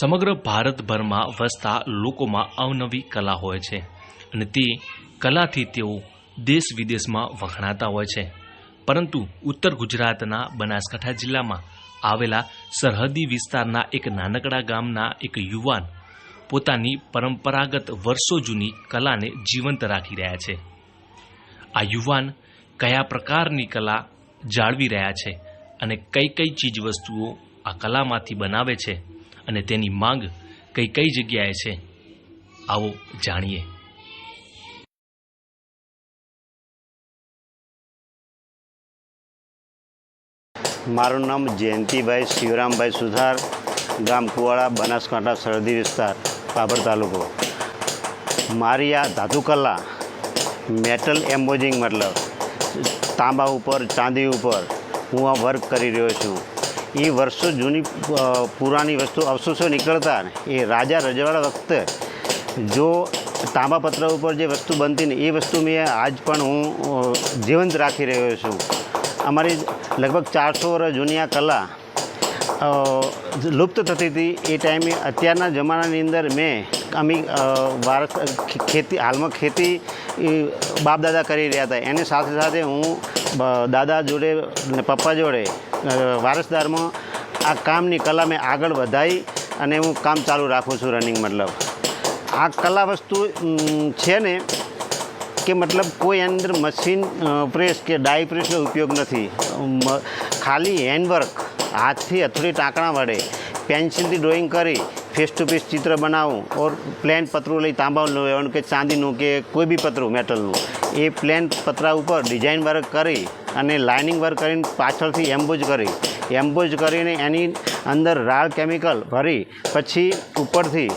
સમગ્ર ભારતભરમાં વસતા લોકોમાં અવનવી કલા હોય છે અને તે કલાથી તેઓ દેશ વિદેશમાં વખણાતા હોય છે. પરંતુ ઉત્તર ગુજરાતના બનાસકાંઠા જિલ્લામાં આવેલા સરહદી વિસ્તારના એક નાનકડા ગામના એક યુવાન પોતાની પરંપરાગત વર્ષો જૂની કલાને જીવંત રાખી રહ્યા છે. આ યુવાન કયા પ્રકારની કલા જાળવી રહ્યા છે અને કઈ કઈ ચીજ વસ્તુઓ આ કલામાંથી બનાવે છે અને તેની માંગ કઈ કઈ જગ્યાએ છે, આવો જાણીએ. મારું નામ જયંતિભાઈ શિવરામભાઈ સુથાર, ગામ કુવાડા, બનાસકાંઠા, સરહદી વિસ્તાર, બાબર તાલુકો. મારી આ ધાતુકલા મેટલ એમ્બોઝિંગ મતલબ, તાંબા ઉપર, ચાંદી ઉપર હું આ વર્ક કરી રહ્યો છું. એ વર્ષો જૂની પુરાની વસ્તુ અવશેષો નીકળતા એ રાજા રજવાડા વખતે જો તાંબા પત્ર ઉપર જે વસ્તુ બનતી ને એ વસ્તુ મેં આજ પણ હું જીવંત રાખી રહ્યો છું. અમારી લગભગ ચારસો વર્ષ જૂની આ કલા લુપ્ત થતી હતી. એ ટાઈમે અત્યારના જમાનાની અંદર મેં અમે વારસ, ખેતી, હાલમાં ખેતી, એ બાપ કરી રહ્યા હતા. એની સાથે સાથે હું દાદા જોડે ને પપ્પા જોડે વારસદારમાં આ કામની કલા મેં આગળ વધાવી અને હું કામ ચાલુ રાખું છું રનિંગ મતલબ. આ કલા વસ્તુ છે ને કે મતલબ કોઈ અંદર મશીન પ્રેસ કે ડાય પ્રેસનો ઉપયોગ નથી. ખાલી હેન્ડવર્ક હાથથી હથોડી ટાંકણા વડે પેન્સિલથી ડ્રોઈંગ કરી ફેસ ટુ ફેસ ચિત્ર બનાવું, ઓર પ્લેન પતરું લઈ તાંબાનું કે ચાંદીનું કે કોઈ બી પતરું મેટલનું એ પ્લેન પતરા ઉપર ડિઝાઇન વર્ક કરી અને લાઇનિંગ વર્ક કરીને પાછળથી એમ્બોજ કરી. એમ્બોજ કરીને એની અંદર રાળ કેમિકલ ભરી, પછી ઉપરથી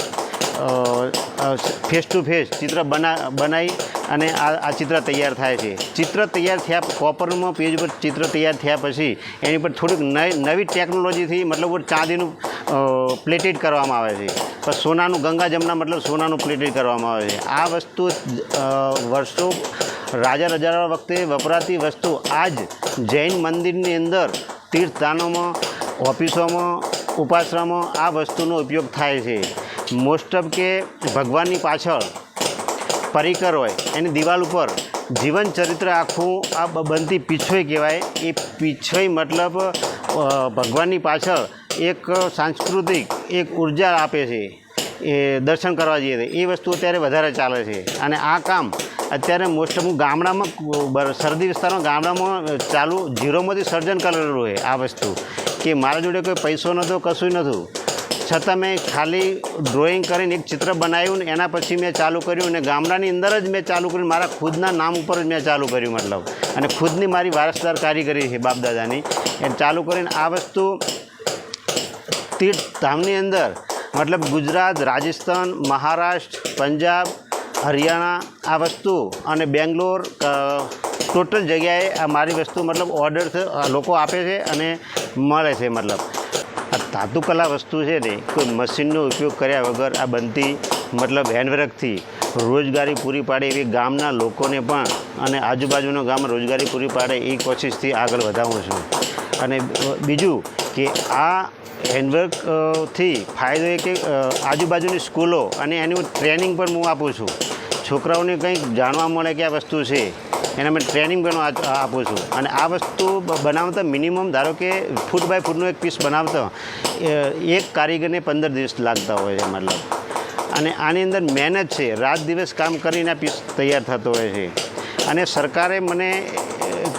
ફેસ ટુ ફેસ ચિત્ર બના બનાવી અને આ આ ચિત્ર તૈયાર થાય છે. ચિત્ર તૈયાર થયા કોપરમાં પેજ ઉપર ચિત્ર તૈયાર થયા પછી એની પર થોડીક નવી નવી ટેકનોલોજીથી મતલબ ચાંદીનું પ્લેટેડ કરવામાં આવે છે. પણ સોનાનું, ગંગા જમના મતલબ સોનાનું પ્લેટેડ કરવામાં આવે છે. આ વસ્તુ વર્ષો રાજા રજારા વખતે વપરાતી વસ્તુ આજ જૈન મંદિરની અંદર, તીર્થસ્થાનોમાં, ઓફિસોમાં ઉપાશ્રમમાં આ વસ્તુનો ઉપયોગ થાય છે. મોસ્ટ ઓફ કે ભગવાનની પાછળ પરિકર હોય, એની દિવાલ ઉપર જીવન ચરિત્ર આખું આ બનતી પીછોઈ કહેવાય. એ પીછોઈ મતલબ ભગવાનની પાછળ એક સાંસ્કૃતિક એક ઊર્જા આપે છે. એ દર્શન કરવા જઈએ તો એ વસ્તુ અત્યારે વધારે ચાલે છે. અને આ કામ અત્યારે મોસ્ટ હું ગામડામાં શરદી વિસ્તારમાં ગામડામાં ચાલુ ઝીરોમાંથી સર્જન કરેલું હોય આ વસ્તુ. કે મારા જોડે કોઈ પૈસો નહોતો કશું નહોતું છતાં મેં ખાલી ડ્રોઈંગ કરીને એક ચિત્ર બનાવ્યું ને એના પછી મેં ચાલુ કર્યું અને ગામડાની અંદર જ મેં ચાલુ કર્યું મારા ખુદના નામ ઉપર જ મેં ચાલુ કર્યું મતલબ. અને ખુદની મારી વારસદાર કારીગરી છે બાપદાદાની. એ ચાલુ કરીને આ વસ્તુ તીર્થધામની અંદર મતલબ ગુજરાત, રાજસ્થાન, મહારાષ્ટ્ર, પંજાબ, હરિયાણા આ વસ્તુ અને બેંગ્લોર ટોટલ જગ્યાએ આ મારી વસ્તુ મતલબ ઓર્ડર લોકો આપે છે અને મળે છે મતલબ. આ ધાતુકલા વસ્તુ છે ને, કોઈ મશીનનો ઉપયોગ કર્યા વગર આ બનતી મતલબ હેન્ડવર્કથી રોજગારી પૂરી પાડે એવી ગામના લોકોને પણ અને આજુબાજુના ગામ રોજગારી પૂરી પાડે એ કોશિશથી આગળ વધાવું છું. અને બીજું કે આ હેન્ડવર્કથી ફાયદો એ કે આજુબાજુની સ્કૂલો અને એની ટ્રેનિંગ પણ હું આપું છું. છોકરાઓને કંઈક જાણવા મળે કે આ વસ્તુ છે, એને મેં ટ્રેનિંગ પણ આપું છું. અને આ વસ્તુ બનાવતા મિનિમમ ધારો કે ફૂટ બાય ફૂટનો એક પીસ બનાવતા એક કારીગરને પંદર દિવસ લાગતા હોય છે મતલબ. અને આની અંદર મહેનત છે, રાત દિવસ કામ કરીને આ પીસ તૈયાર થતો હોય છે. અને સરકારે મને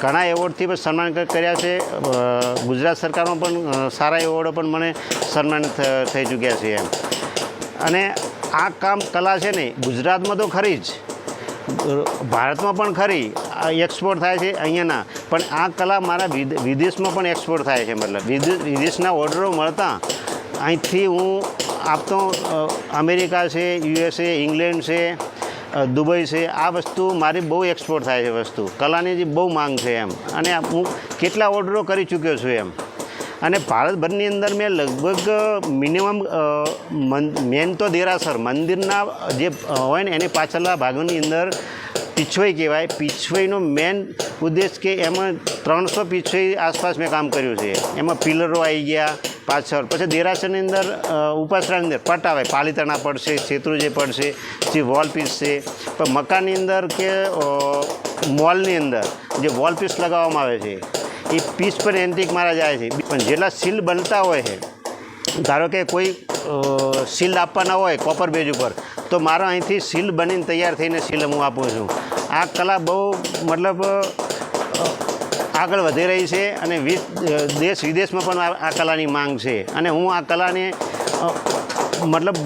ઘણા એવોર્ડથી પણ સન્માન કર્યા છે. ગુજરાત સરકારમાં પણ સારા એવોર્ડો પણ મને સન્માન થઈ ચૂક્યા છે એમ. અને આ કામ કલા છે ને, ગુજરાતમાં તો ખરી જ. ભારતમાં પણ ખરી એક્સપોર્ટ થાય છે અહીંયાના. પણ આ કલા મારા વિદ- વિદેશમાં પણ એક્સપોર્ટ થાય છે, મતલબ. વિદે- વિદેશના ઓર્ડરો મળતા. અહીંથી હું આપતો અમેરિકા છે યુએસએ ઇંગ્લેન્ડ છે દુબઈ છે, આ વસ્તુ મારી બહુ એક્સપોર્ટ થાય છે વસ્તુ. કલાની જે બહુ માંગ છે એમ. અને હું કેટલા ઓર્ડરો કરી ચૂક્યો છું એમ. અને ભારતભરની અંદર મેં લગભગ મિનિમમ મેન તો દેરાસર. મંદિરના જે હોય ને, એની પાછળના ભાગોની અંદર પીછવઈ કહેવાય. પીછવઈનો મેન ઉદ્દેશ કે એમાં ત્રણસો પીછવઈ આસપાસ મેં કામ કર્યું છે. એમાં પિલરો આવી ગયા પાછળ. પછી દેરાસરની અંદર ઉપાસરાની અંદર પટ આવે પાલીતાણા પડશે, શેત્રુજે પડશે, જે વોલ પીસ છે. પણ મકાનની અંદર કે મોલની અંદર જે વોલ પીસ લગાવવામાં આવે છે, એ પીસ પણ એન્ટિક મારા જાય છે. પણ જેટલા સીલ બનતા હોય છે, ધારો કે કોઈ સીલ આપવાના હોય કોપર બેજ ઉપર, તો મારો અહીંથી સીલ બનીને તૈયાર થઈને સીલ હું આપું છું. આ કલા બહુ, મતલબ આગળ વધી રહી છે અને દેશ વિદેશમાં પણ આ કલાની માંગ છે. અને હું આ કલાને મતલબ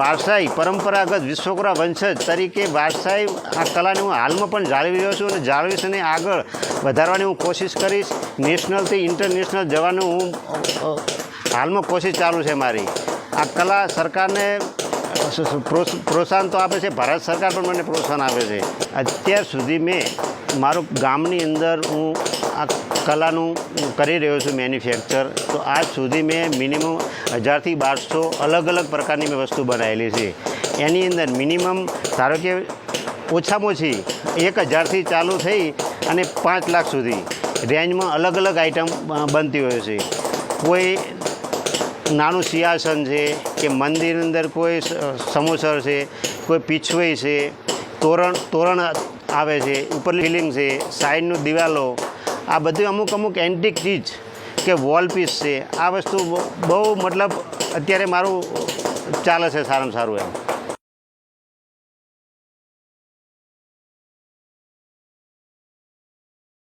વારસાઈ પરંપરાગત વિશ્વકરા વંશજ તરીકે વારસાઈ આ કલાને હું હાલમાં પણ જાળવી રહ્યો છું અને જાળવીશ અને આગળ વધારવાની હું કોશિશ કરીશ. નેશનલથી ઇન્ટરનેશનલ જવાનું હું હાલમાં કોશિશ ચાલુ છે મારી. આ કલા સરકારને પ્રોત્સાહન તો આપે છે, ભારત સરકાર પણ મને પ્રોત્સાહન આપે છે. અત્યાર સુધી મેં મારું ગામની અંદર હું આ કલાનું કરી રહ્યો છું મેન્યુફેક્ચર તો આજ સુધી મેં મિનિમમ હજારથી બારસો અલગ અલગ પ્રકારની મેં વસ્તુ બનાવેલી છે. એની અંદર મિનિમમ ધારો કે ઓછામાં ઓછી એક હજારથી ચાલુ થઈ અને પાંચ લાખ સુધી. રેન્જમાં અલગ અલગ આઇટમ બનતી હોય છે. કોઈ નાનું સિંહાસન છે કે મંદિરની અંદર કોઈ સમોસર છે, કોઈ પીછવઈ છે, તોરણ તોરણ આવે છે ઉપર લિલિંગ છે, સાઈડનું દિવાલો, આ બધું અમુક અમુક એન્ટિક ચીજ કે વોલ પીસ છે. આ વસ્તુ બહુ મતલબ અત્યારે મારું ચાલે છે સારામાં સારું એમ.